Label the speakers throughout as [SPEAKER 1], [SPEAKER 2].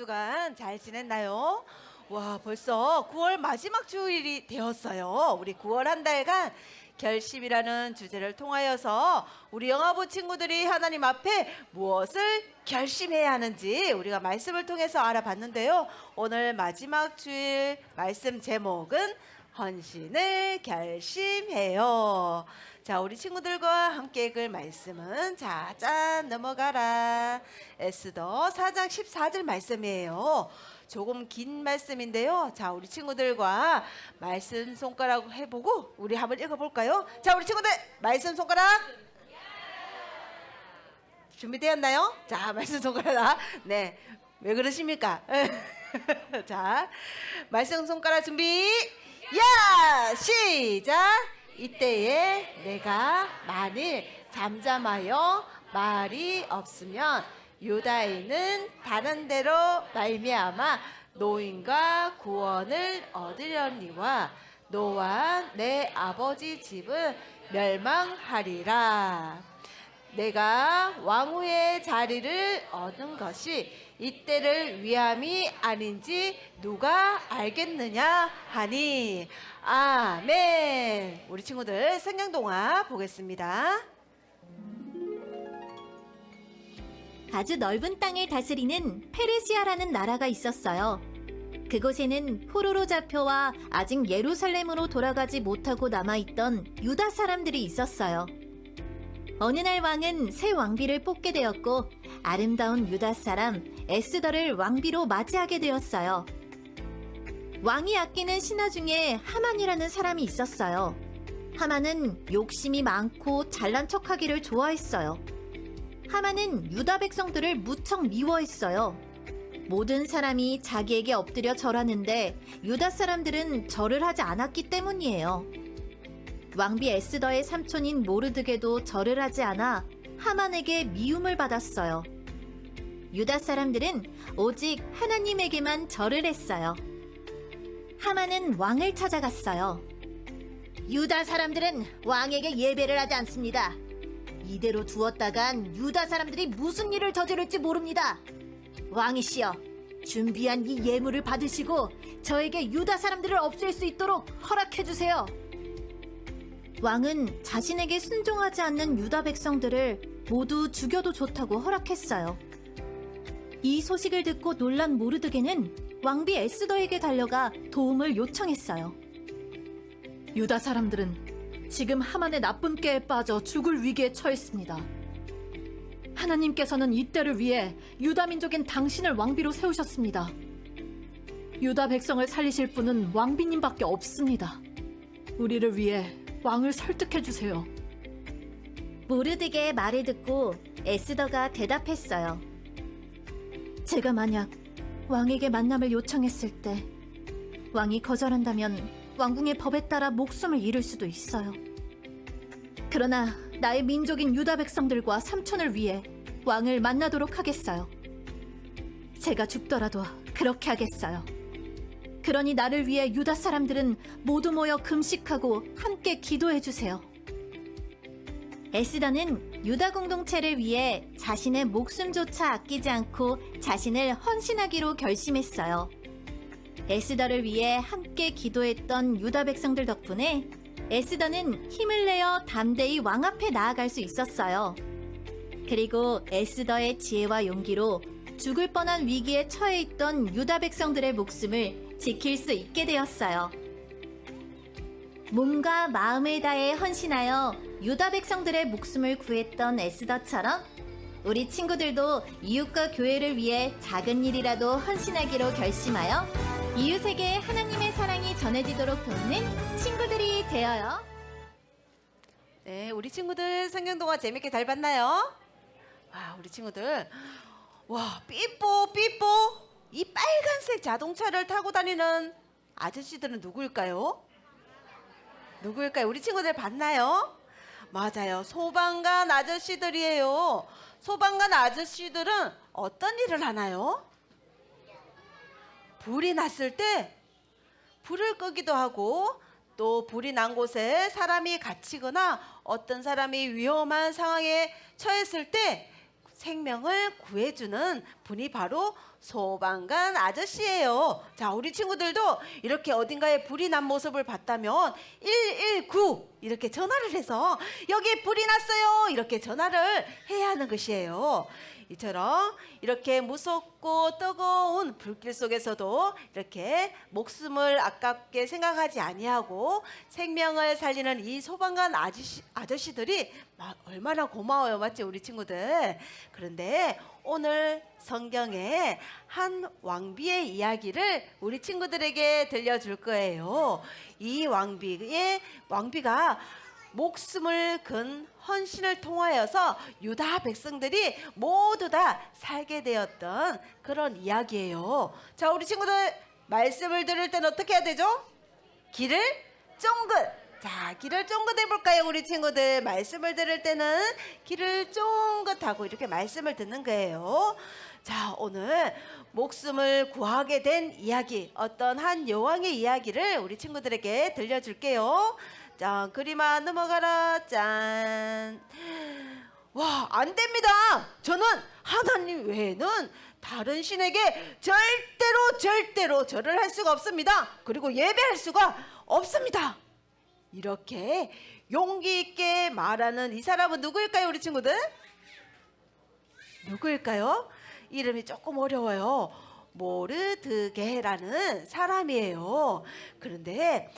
[SPEAKER 1] 주간 잘 지냈나요? 와, 벌써 9월 마지막 주일이 되었어요. 우리 9월 한 달간 결심이라는 주제를 통하여서 우리 영화부 친구들이 하나님 앞에 무엇을 결심해야 하는지 우리가 말씀을 통해서 알아봤는데요. 오늘 마지막 주일 말씀 제목은 헌신을 결심해요. 자, 우리 친구들과 함께 읽을 말씀은 자, 짠 넘어가라. 에스더 4장 14절 말씀이에요. 조금 긴 말씀인데요. 자, 우리 친구들과 말씀 손가락 해보고 우리 한번 읽어볼까요? 자, 우리 친구들 말씀 손가락 준비되었나요? 자, 말씀 손가락. 네. 왜 그러십니까? 자, 말씀 손가락 준비. 야! 시작! 이때에 내가 만일 잠잠하여 말이 없으면 유다인은 다른 데로 말미암아 노인과 구원을 얻으려니와 너와 내 아버지 집은 멸망하리라. 내가 왕후의 자리를 얻은 것이 이때를 위함이 아닌지 누가 알겠느냐 하니 아멘. 우리 친구들 성경동화 보겠습니다.
[SPEAKER 2] 아주 넓은 땅을 다스리는 페르시아라는 나라가 있었어요. 그곳에는 포로로 잡혀와 아직 예루살렘으로 돌아가지 못하고 남아있던 유다 사람들이 있었어요. 어느 날 왕은 새 왕비를 뽑게 되었고 아름다운 유다 사람 에스더를 왕비로 맞이하게 되었어요. 왕이 아끼는 신하 중에 하만이라는 사람이 있었어요. 하만은 욕심이 많고 잘난 척하기를 좋아했어요. 하만은 유다 백성들을 무척 미워했어요. 모든 사람이 자기에게 엎드려 절하는데 유다 사람들은 절을 하지 않았기 때문이에요. 왕비 에스더의 삼촌인 모르드게도 절을 하지 않아 하만에게 미움을 받았어요. 유다 사람들은 오직 하나님에게만 절을 했어요. 하만은 왕을 찾아갔어요. 유다 사람들은 왕에게 예배를 하지 않습니다. 이대로 두었다간 유다 사람들이 무슨 일을 저지를지 모릅니다. 왕이시여, 준비한 이 예물을 받으시고 저에게 유다 사람들을 없앨 수 있도록 허락해 주세요. 왕은 자신에게 순종하지 않는 유다 백성들을 모두 죽여도 좋다고 허락했어요. 이 소식을 듣고 놀란 모르드게는 왕비 에스더에게 달려가 도움을 요청했어요. 유다 사람들은 지금 하만의 나쁜 깨에 빠져 죽을 위기에 처했습니다. 하나님께서는 이때를 위해 유다 민족인 당신을 왕비로 세우셨습니다. 유다 백성을 살리실 분은 왕비님밖에 없습니다. 우리를 위해 왕을 설득해 주세요. 모르드게의 말을 듣고 에스더가 대답했어요. 제가 만약 왕에게 만남을 요청했을 때 왕이 거절한다면 왕궁의 법에 따라 목숨을 잃을 수도 있어요. 그러나 나의 민족인 유다 백성들과 삼촌을 위해 왕을 만나도록 하겠어요. 제가 죽더라도 그렇게 하겠어요. 그러니 나를 위해 유다 사람들은 모두 모여 금식하고 함께 기도해 주세요. 에스더는 유다 공동체를 위해 자신의 목숨조차 아끼지 않고 자신을 헌신하기로 결심했어요. 에스더를 위해 함께 기도했던 유다 백성들 덕분에 에스더는 힘을 내어 담대히 왕 앞에 나아갈 수 있었어요. 그리고 에스더의 지혜와 용기로 죽을 뻔한 위기에 처해 있던 유다 백성들의 목숨을 지킬 수 있게 되었어요. 몸과 마음을 다해 헌신하여 유다 백성들의 목숨을 구했던 에스더처럼 우리 친구들도 이웃과 교회를 위해 작은 일이라도 헌신하기로 결심하여 이웃에게 하나님의 사랑이 전해지도록 돕는 친구들이 되어요.
[SPEAKER 1] 네, 우리 친구들 성경동화 재밌게 잘 봤나요? 와, 우리 친구들. 와, 삐뽀 삐뽀. 이 빨간색 자동차를 타고 다니는 아저씨들은 누구일까요? 누구일까요? 우리 친구들 봤나요? 맞아요. 소방관 아저씨들이에요. 소방관 아저씨들은 어떤 일을 하나요? 불이 났을 때 불을 끄기도 하고 또 불이 난 곳에 사람이 갇히거나 어떤 사람이 위험한 상황에 처했을 때 생명을 구해주는 분이 바로 소방관 아저씨예요. 자, 우리 친구들도 이렇게 어딘가에 불이 난 모습을 봤다면 119 이렇게 전화를 해서 여기 불이 났어요. 이렇게 전화를 해야 하는 것이에요. 이처럼 이렇게 무섭고 뜨거운 불길 속에서도 이렇게 목숨을 아깝게 생각하지 아니하고 생명을 살리는 이 소방관 아저씨, 아저씨들이 막 얼마나 고마워요 맞지 우리 친구들? 그런데 오늘 성경에 한 왕비의 이야기를 우리 친구들에게 들려줄 거예요. 이 왕비의 왕비가 목숨을 건 헌신을 통하여서 유다 백성들이 모두 다 살게 되었던 그런 이야기예요. 자, 우리 친구들 말씀을 들을 때는 어떻게 해야 되죠? 길을 쫑긋. 자, 길을 쫑긋 해볼까요, 우리 친구들? 말씀을 들을 때는 길을 쫑긋하고 이렇게 말씀을 듣는 거예요. 자, 오늘 목숨을 구하게 된 이야기, 어떤 한 여왕의 이야기를 우리 친구들에게 들려줄게요. 짠, 그림아 넘어가라. 짠. 와, 안 됩니다. 저는 하나님 외에는 다른 신에게 절대로 절대로 절을 할 수가 없습니다. 그리고 예배할 수가 없습니다. 이렇게 용기 있게 말하는 이 사람은 누구일까요, 우리 친구들? 누구일까요? 이름이 조금 어려워요. 모르드게라는 사람이에요. 그런데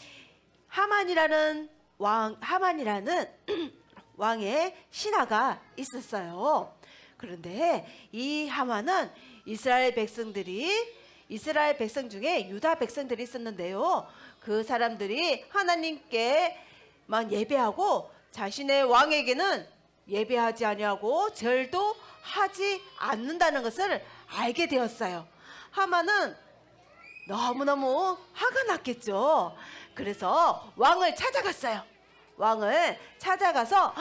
[SPEAKER 1] 하만이라는 왕 하만이라는 왕의 신하가 있었어요. 그런데 이 하만은 이스라엘 백성들이 이스라엘 백성 중에 유다 백성들이 있었는데요. 그 사람들이 하나님께만 예배하고 자신의 왕에게는 예배하지 아니하고 절도 하지 않는다는 것을 알게 되었어요. 하만은 너무너무 화가 났겠죠. 그래서 왕을 찾아갔어요. 왕을 찾아가서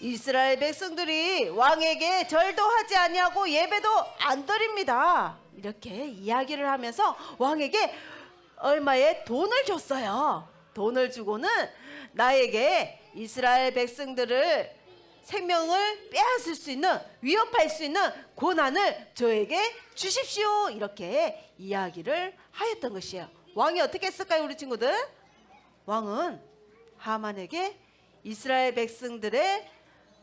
[SPEAKER 1] 이스라엘 백성들이 왕에게 절도 하지 아니하고 예배도 안 드립니다. 이렇게 이야기를 하면서 왕에게 얼마의 돈을 줬어요. 돈을 주고는 나에게 이스라엘 백성들을 생명을 빼앗을 수 있는 위협할 수 있는 고난을 저에게 주십시오. 이렇게 이야기를 하였던 것이에요. 왕이 어떻게 했을까요, 우리 친구들? 왕은 하만에게 이스라엘 백성들의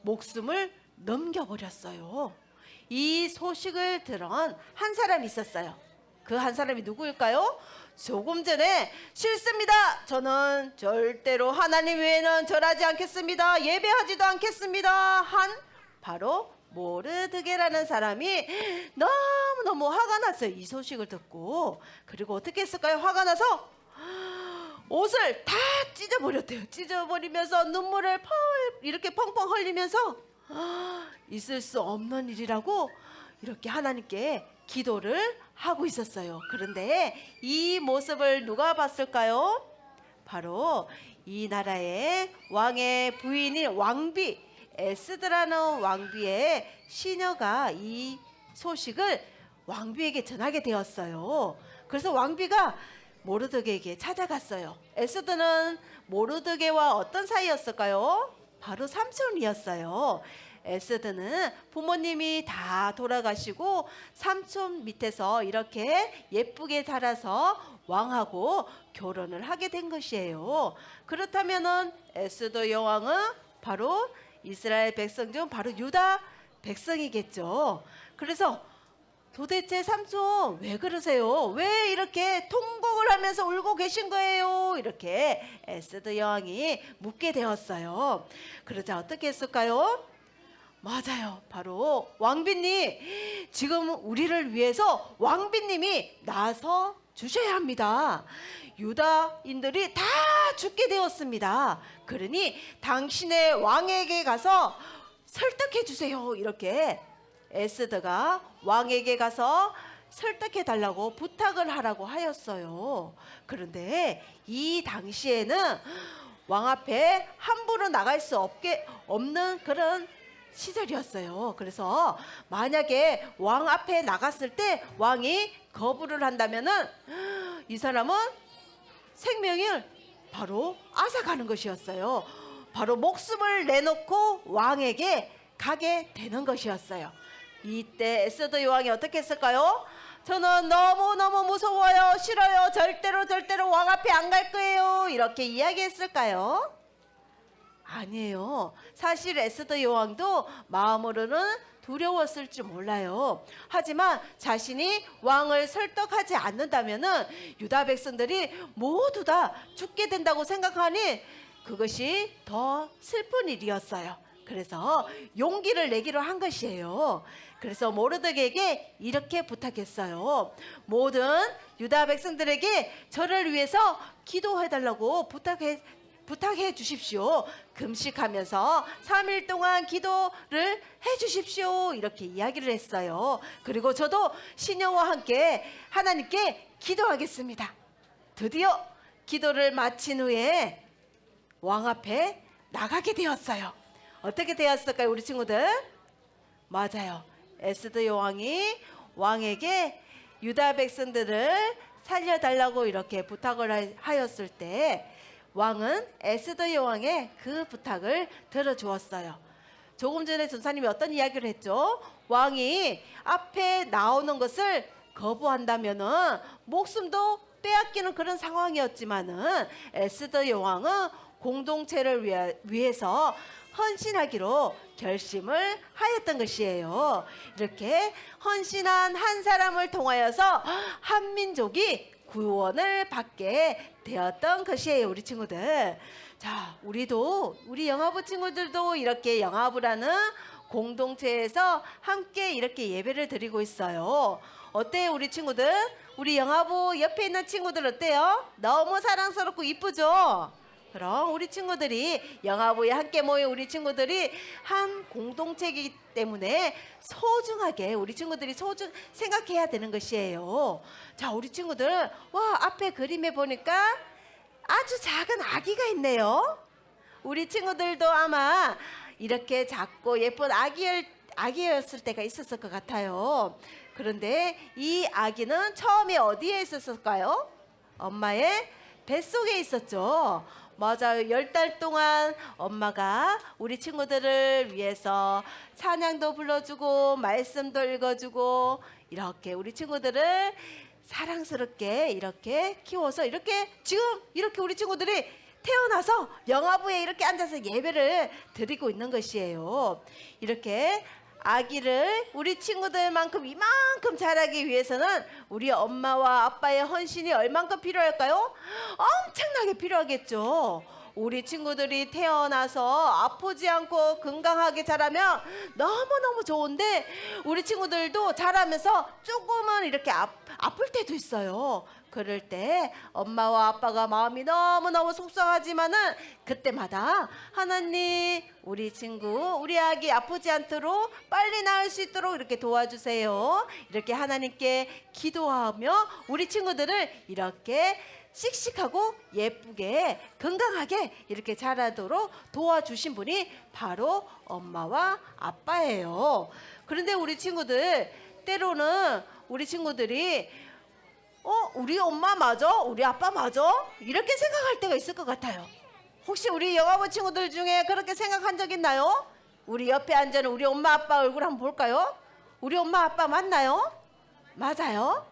[SPEAKER 1] 목숨을 넘겨버렸어요. 이 소식을 들은 한 사람이 있었어요. 그 한 사람이 누구일까요? 조금 전에 싫습니다. 저는 절대로 하나님 외에는 절하지 않겠습니다. 예배하지도 않겠습니다. 한 바로 모르드게라는 사람이 너무너무 화가 났어요. 이 소식을 듣고. 그리고 어떻게 했을까요? 화가 나서 옷을 다 찢어버렸대요. 찢어버리면서 눈물을 펄 이렇게 펑펑 흘리면서 있을 수 없는 일이라고 이렇게 하나님께 기도를 하고 있었어요. 그런데 이 모습을 누가 봤을까요? 바로 이 나라의 왕의 부인인 왕비 에스드라는 왕비의 시녀가 이 소식을 왕비에게 전하게 되었어요. 그래서 왕비가 모르드게에게 찾아갔어요. 에스드는 모르드게와 어떤 사이였을까요? 바로 삼촌이었어요. 에스드는 부모님이 다 돌아가시고 삼촌 밑에서 이렇게 예쁘게 자라서 왕하고 결혼을 하게 된 것이에요. 그렇다면은 에스더 여왕은 바로 이스라엘 백성 중 바로 유다 백성이겠죠. 그래서 도대체 삼촌 왜 그러세요? 왜 이렇게 통곡을 하면서 울고 계신 거예요? 이렇게 에스더 여왕이 묻게 되었어요. 그러자 어떻게 했을까요? 맞아요. 바로 왕비님 지금 우리를 위해서 왕비님이 나서 주셔야 합니다. 유다인들이 다 죽게 되었습니다. 그러니 당신의 왕에게 가서 설득해 주세요. 이렇게 에스더가 왕에게 가서 설득해 달라고 부탁을 하라고 하였어요. 그런데 이 당시에는 왕 앞에 함부로 나갈 수 없게 없는 그런 시절이었어요. 그래서 만약에 왕 앞에 나갔을 때 왕이 거부를 한다면은 이 사람은 생명을 바로 앗아가는 것이었어요. 바로 목숨을 내놓고 왕에게 가게 되는 것이었어요. 이때 에스더 여왕이 어떻게 했을까요? 저는 너무너무 무서워요. 싫어요. 절대로 절대로 왕 앞에 안 갈 거예요. 이렇게 이야기했을까요? 아니에요. 사실 에스더 여왕도 마음으로는 두려웠을 줄 몰라요. 하지만 자신이 왕을 설득하지 않는다면은 유다 백성들이 모두 다 죽게 된다고 생각하니 그것이 더 슬픈 일이었어요. 그래서 용기를 내기로 한 것이에요. 그래서 모르드에게 이렇게 부탁했어요. 모든 유다 백성들에게 저를 위해서 기도해 달라고 부탁해 부탁해 주십시오. 금식하면서 3일 동안 기도를 해 주십시오. 이렇게 이야기를 했어요. 그리고 저도 신녀와 함께 하나님께 기도하겠습니다. 드디어 기도를 마친 후에 왕 앞에 나가게 되었어요. 어떻게 되었을까요, 우리 친구들? 맞아요. 에스더 여왕이 왕에게 유다 백성들을 살려달라고 이렇게 부탁을 하- 하였을 때 왕은 에스더 여왕의 그 부탁을 들어주었어요. 조금 전에 전사님이 어떤 이야기를 했죠? 왕이 앞에 나오는 것을 거부한다면은 목숨도 빼앗기는 그런 상황이었지만은 에스더 여왕은 공동체를 위해서 헌신하기로 결심을 하였던 것이에요. 이렇게 헌신한 한 사람을 통하여서 한민족이 구원을 받게 되었던 것이에요, 우리 친구들. 자, 우리도 우리 영화부 친구들도 이렇게 영화부라는 공동체에서 함께 이렇게 예배를 드리고 있어요. 어때요, 우리 친구들? 우리 영화부 옆에 있는 친구들 어때요? 너무 사랑스럽고 이쁘죠? 그럼 우리 친구들이 영화부에 함께 모인 우리 친구들이 한 공동체이기 때문에 소중하게 우리 친구들이 소중 생각해야 되는 것이에요. 자, 우리 친구들 와 앞에 그림에 보니까 아주 작은 아기가 있네요. 우리 친구들도 아마 이렇게 작고 예쁜 아기였, 아기였을 때가 있었을 것 같아요. 그런데 이 아기는 처음에 어디에 있었을까요? 엄마의 뱃속에 있었죠. 맞아요. 열 달 동안 엄마가 우리 친구들을 위해서 찬양도 불러주고 말씀도 읽어주고 이렇게 우리 친구들을 사랑스럽게 이렇게 키워서 이렇게 지금 이렇게 우리 친구들이 태어나서 영화부에 이렇게 앉아서 예배를 드리고 있는 것이에요. 이렇게 아기를 우리 친구들만큼 이만큼 자라기 위해서는 우리 엄마와 아빠의 헌신이 얼만큼 필요할까요? 엄청나게 필요하겠죠. 우리 친구들이 태어나서 아프지 않고 건강하게 자라면 너무너무 좋은데 우리 친구들도 자라면서 조금은 이렇게 아, 아플 때도 있어요. 그럴 때 엄마와 아빠가 마음이 너무너무 속상하지만은 그때마다 하나님 우리 친구 우리 아기 아프지 않도록 빨리 나을 수 있도록 이렇게 도와주세요. 이렇게 하나님께 기도하며 우리 친구들을 이렇게 씩씩하고 예쁘게 건강하게 이렇게 자라도록 도와주신 분이 바로 엄마와 아빠예요. 그런데 우리 친구들 때로는 우리 친구들이 어 우리 엄마 맞아? 우리 아빠 맞아? 이렇게 생각할 때가 있을 것 같아요. 혹시 우리 영화부 친구들 중에 그렇게 생각한 적 있나요? 우리 옆에 앉은 우리 엄마 아빠 얼굴 한번 볼까요? 우리 엄마 아빠 맞나요? 맞아요.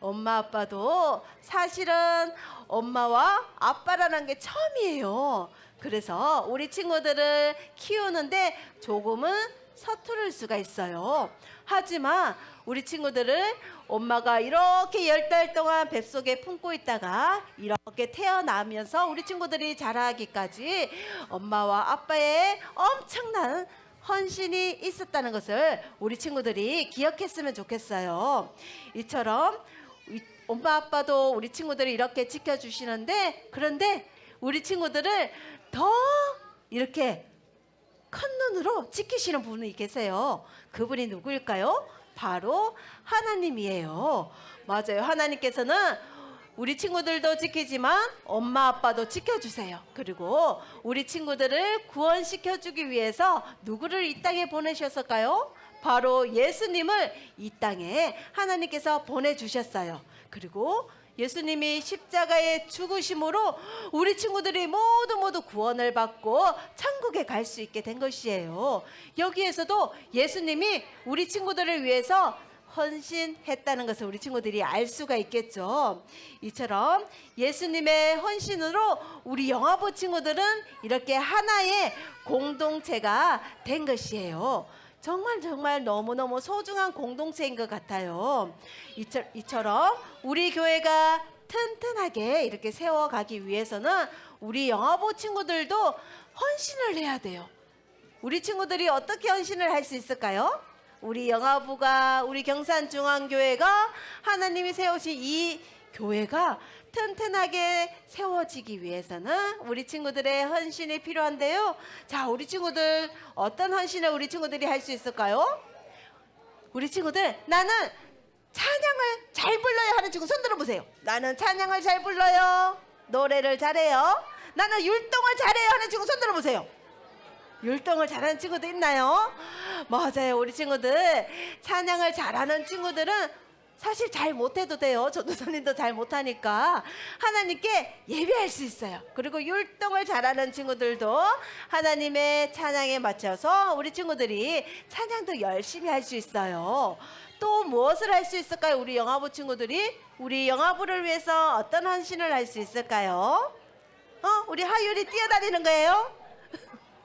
[SPEAKER 1] 엄마 아빠도 사실은 엄마와 아빠라는 게 처음이에요. 그래서 우리 친구들을 키우는데 조금은 서투를 수가 있어요. 하지만 우리 친구들을 엄마가 이렇게 열 달 동안 뱃속에 품고 있다가 이렇게 태어나면서 우리 친구들이 자라기까지 엄마와 아빠의 엄청난 헌신이 있었다는 것을 우리 친구들이 기억했으면 좋겠어요. 이처럼 이- 엄마 아빠도 우리 친구들을 이렇게 지켜주시는데 그런데 우리 친구들을 더 이렇게 큰 눈으로 지키시는 분이 계세요. 그분이 누구일까요? 바로 하나님이에요. 맞아요. 하나님께서는 우리 친구들도 지키지만 엄마 아빠도 지켜주세요. 그리고 우리 친구들을 구원시켜 주기 위해서 누구를 이 땅에 보내셨을까요? 바로 예수님을 이 땅에 하나님께서 보내주셨어요. 그리고 예수님이 십자가에 죽으심으로 우리 친구들이 모두 모두 구원을 받고 천국에 갈 수 있게 된 것이에요. 여기에서도 예수님이 우리 친구들을 위해서 헌신했다는 것을 우리 친구들이 알 수가 있겠죠. 이처럼 예수님의 헌신으로 우리 영화부 친구들은 이렇게 하나의 공동체가 된 것이에요. 정말 정말 너무너무 소중한 공동체인 것 같아요. 이처, 이처럼 우리 교회가 튼튼하게 이렇게 세워가기 위해서는 우리 영화부 친구들도 헌신을 해야 돼요. 우리 친구들이 어떻게 헌신을 할 수 있을까요? 우리 영화부가 우리 경산중앙교회가 하나님이 세우신 이 교회가 튼튼하게 세워지기 위해서는 우리 친구들의 헌신이 필요한데요. 자, 우리 친구들 어떤 헌신을 우리 친구들이 할 수 있을까요? 우리 친구들 나는 찬양을 잘 불러요 하는 친구 손 들어보세요. 나는 찬양을 잘 불러요. 노래를 잘해요. 나는 율동을 잘해요 하는 친구 손 들어보세요. 율동을 잘하는 친구도 있나요? 맞아요. 우리 친구들 찬양을 잘하는 친구들은 사실 잘 못해도 돼요. 전도사님도 잘 못하니까 하나님께 예배할 수 있어요. 그리고 율동을 잘하는 친구들도 하나님의 찬양에 맞춰서 우리 친구들이 찬양도 열심히 할 수 있어요. 또 무엇을 할 수 있을까요? 우리 영화부 친구들이 우리 영화부를 위해서 어떤 헌신을 할 수 있을까요? 어, 우리 하율이 뛰어다니는 거예요?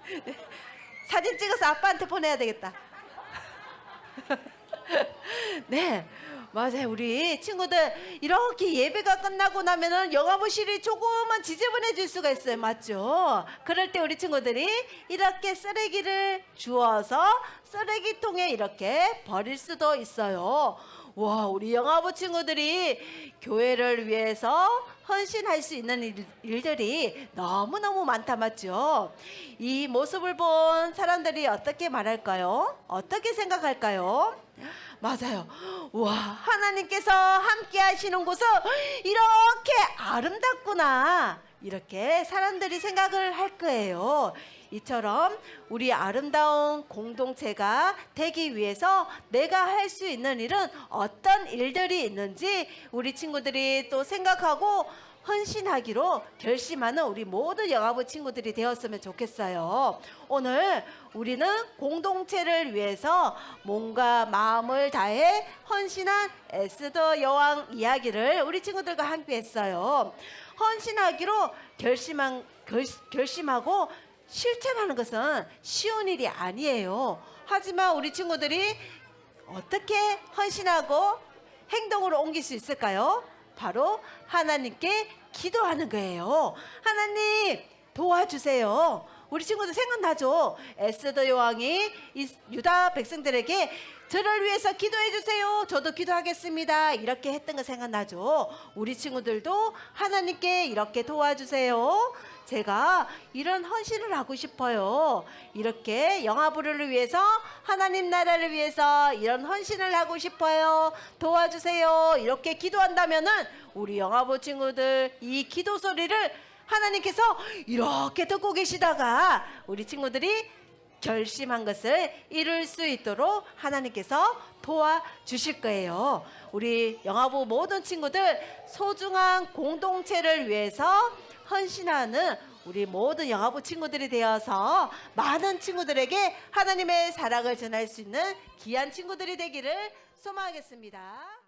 [SPEAKER 1] 사진 찍어서 아빠한테 보내야 되겠다. 네. 맞아요. 우리 친구들 이렇게 예배가 끝나고 나면은 영화부실이 조금만 지저분해질 수가 있어요. 맞죠? 그럴 때 우리 친구들이 이렇게 쓰레기를 주워서 쓰레기통에 이렇게 버릴 수도 있어요. 와, 우리 영화부 친구들이 교회를 위해서 헌신할 수 있는 일, 일들이 너무너무 많다 맞죠? 이 모습을 본 사람들이 어떻게 말할까요? 어떻게 생각할까요? 맞아요. 와, 하나님께서 함께 하시는 곳은 이렇게 아름답구나. 이렇게 사람들이 생각을 할 거예요. 이처럼 우리 아름다운 공동체가 되기 위해서 내가 할 수 있는 일은 어떤 일들이 있는지 우리 친구들이 또 생각하고 헌신하기로 결심하는 우리 모든 영화부 친구들이 되었으면 좋겠어요. 오늘 우리는 공동체를 위해서 몸과 마음을 다해 헌신한 에스더 여왕 이야기를 우리 친구들과 함께 했어요. 헌신하기로 결심한 결, 결심하고 실천하는 것은 쉬운 일이 아니에요. 하지만 우리 친구들이 어떻게 헌신하고 행동으로 옮길 수 있을까요? 바로 하나님께 기도하는 거예요. 하나님 도와주세요. 우리 친구들 생각나죠? 에스더 여왕이 이 유다 백성들에게 저를 위해서 기도해 주세요. 저도 기도하겠습니다. 이렇게 했던 거 생각나죠? 우리 친구들도 하나님께 이렇게 도와주세요. 제가 이런 헌신을 하고 싶어요. 이렇게 영화부를 위해서 하나님 나라를 위해서 이런 헌신을 하고 싶어요. 도와주세요. 이렇게 기도한다면은 우리 영화부 친구들 이 기도 소리를 하나님께서 이렇게 듣고 계시다가 우리 친구들이 결심한 것을 이룰 수 있도록 하나님께서 도와주실 거예요. 우리 영화부 모든 친구들 소중한 공동체를 위해서 헌신하는 우리 모든 영화부 친구들이 되어서 많은 친구들에게 하나님의 사랑을 전할 수 있는 귀한 친구들이 되기를 소망하겠습니다.